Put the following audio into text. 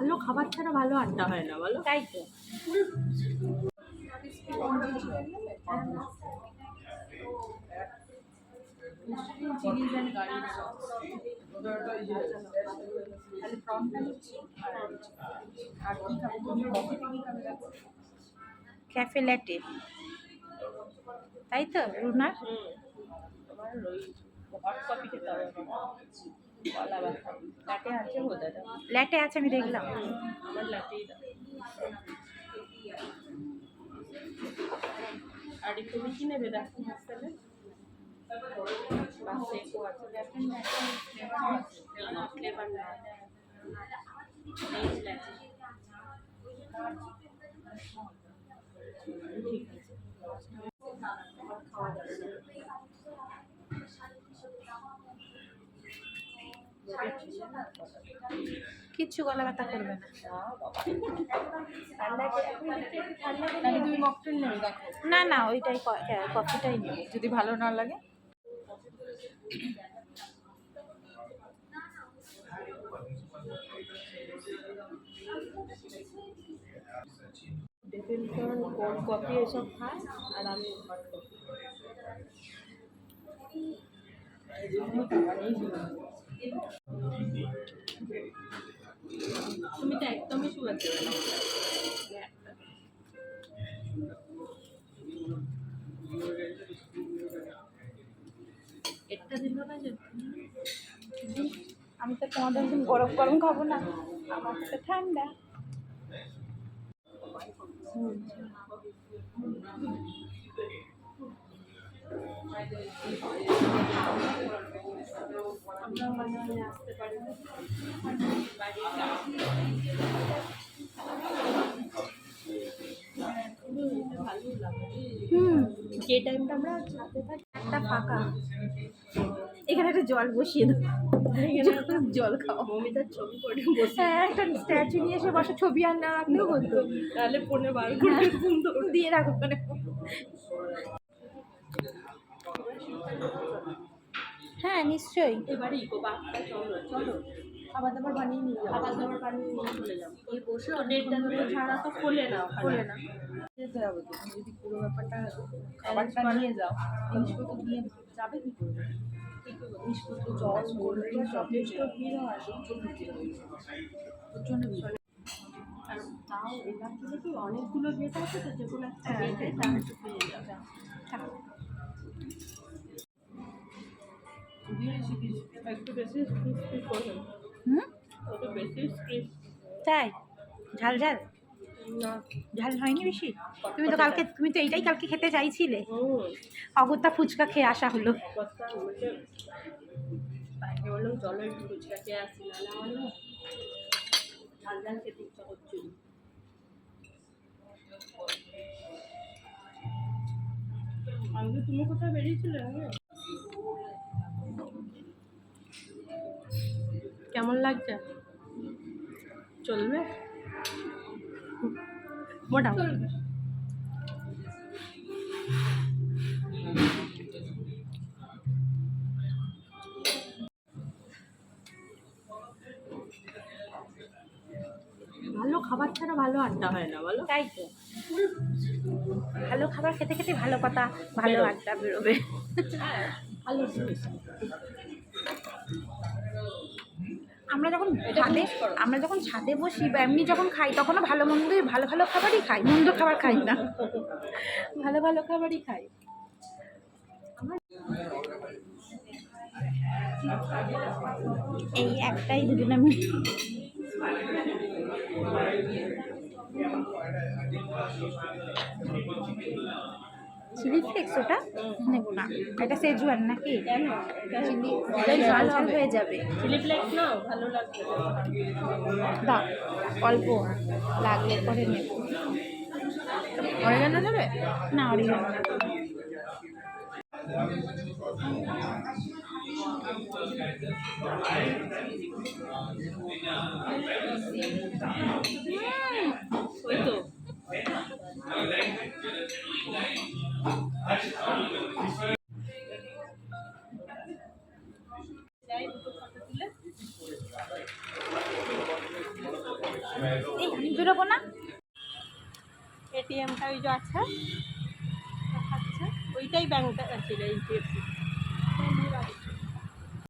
ভালো খাবার ছাড়া ভালো আড্ডা হয় না বলো। তাই তো। ক্যাফে ল্যাটে তাই তো রুনার হুম। তোমার ওই হট কফি খেতে হবে। ল্যাটে আছে আমি দেখলাম। আমার দাও আর তুমি কি নেবে দেখো হোস্টেলে ফ্লেভার না এই লাটে ঠিক আছে খাওয়া যাবে কিচ্ছু গলা ব্যথা করবে না। না না ওইটাই কফিটাই নেব। যদি ভালো না লাগে। কোল্ড কফি এসব খায় আর আমি হট কফি তুমি আমি তো তোমাদের দিন গরম গরম খাব না। আমার তো ঠান্ডা। আমরা মানে আসতে পারি যে টাইমটা আমরা ছাদে থাকি একটা ফাঁকা। এখানে একটা জল বসিয়ে দেবো জল খাও। মমিতার ছবি করে বসে। হ্যাঁ একটা স্ট্যাচু নিয়ে এসে বসে ছবি আর না রাখলেও বলতো। তাহলে ফোনে বার করে দিয়ে রাখো মানে হ্যাঁ নিশ্চয়ই। এবারে ইকো পার্কটা চলো চলো। খাবার দাবার বানিয়ে নিয়ে যাও। খাবার দাবার বানিয়ে নিয়ে চলে যাব এই বসে ডেটটা ধরে ছাড়া তো খোলে না খোলে না। যেতে হবে তো যদি পুরো ব্যাপারটা খাবারটা নিয়ে যাও। জিনিসপত্র নিয়ে যাবে কি করবে জিনিসপত্র জল কোল্ড যথেষ্ট ভিড় হয় প্রচণ্ড ভিড়। আর তাও এবার থেকে কি অনেকগুলো গেট আছে তো যে কোনো একটা হ্যাঁ। গেটে তার একটু পেয়ে যাবে তাই? ঝাল ঝাল? ঝাল হয়নি বেশি? তুমি তো কালকে, তুমি তো এইটাই কালকে খেতে চাইছিলে। অগত্যা ফুচকা খেয়ে আসা হলো। ফুচকা খেয়ে আসি ঝাল ঝাল খেতে ইচ্ছা করছিল আমি তুমি কোথায় বেরিয়েছিলে কেমন লাগছে? চলবে? মোটামুটি ভালো খাবার ছাড়া ভালো আড্ডা হয় না বলো। তাই তো। ভালো খাবার খেতে খেতে ভালো কথা ভালো আড্ডা বেরোবে। ভালো আমরা যখন ছাদে আমরা যখন ছাদে বসি বা এমনি যখন খাই তখনও ভালো মন্দই ভালো ভালো খাবারই খাই। মন্দ খাবার খাই না। ভালো ভালো খাবারই খাই। এই একটাই দুজনে চিলি ফ্লেক্স ওটা নেব না। এটা সেজুয়ান নাকি? চিলি ঝাল ঝাল হয়ে যাবে। চিলি ফ্লেক্স ভালো লাগবে। দাও অল্প লাগলে পরে নেব। অরেগানো যাবে না অরিগানো না। ওই তো। এটিএমটা ওই যে আছে। ওইটাই ব্যাংকটা ছিল এইচডিএফসি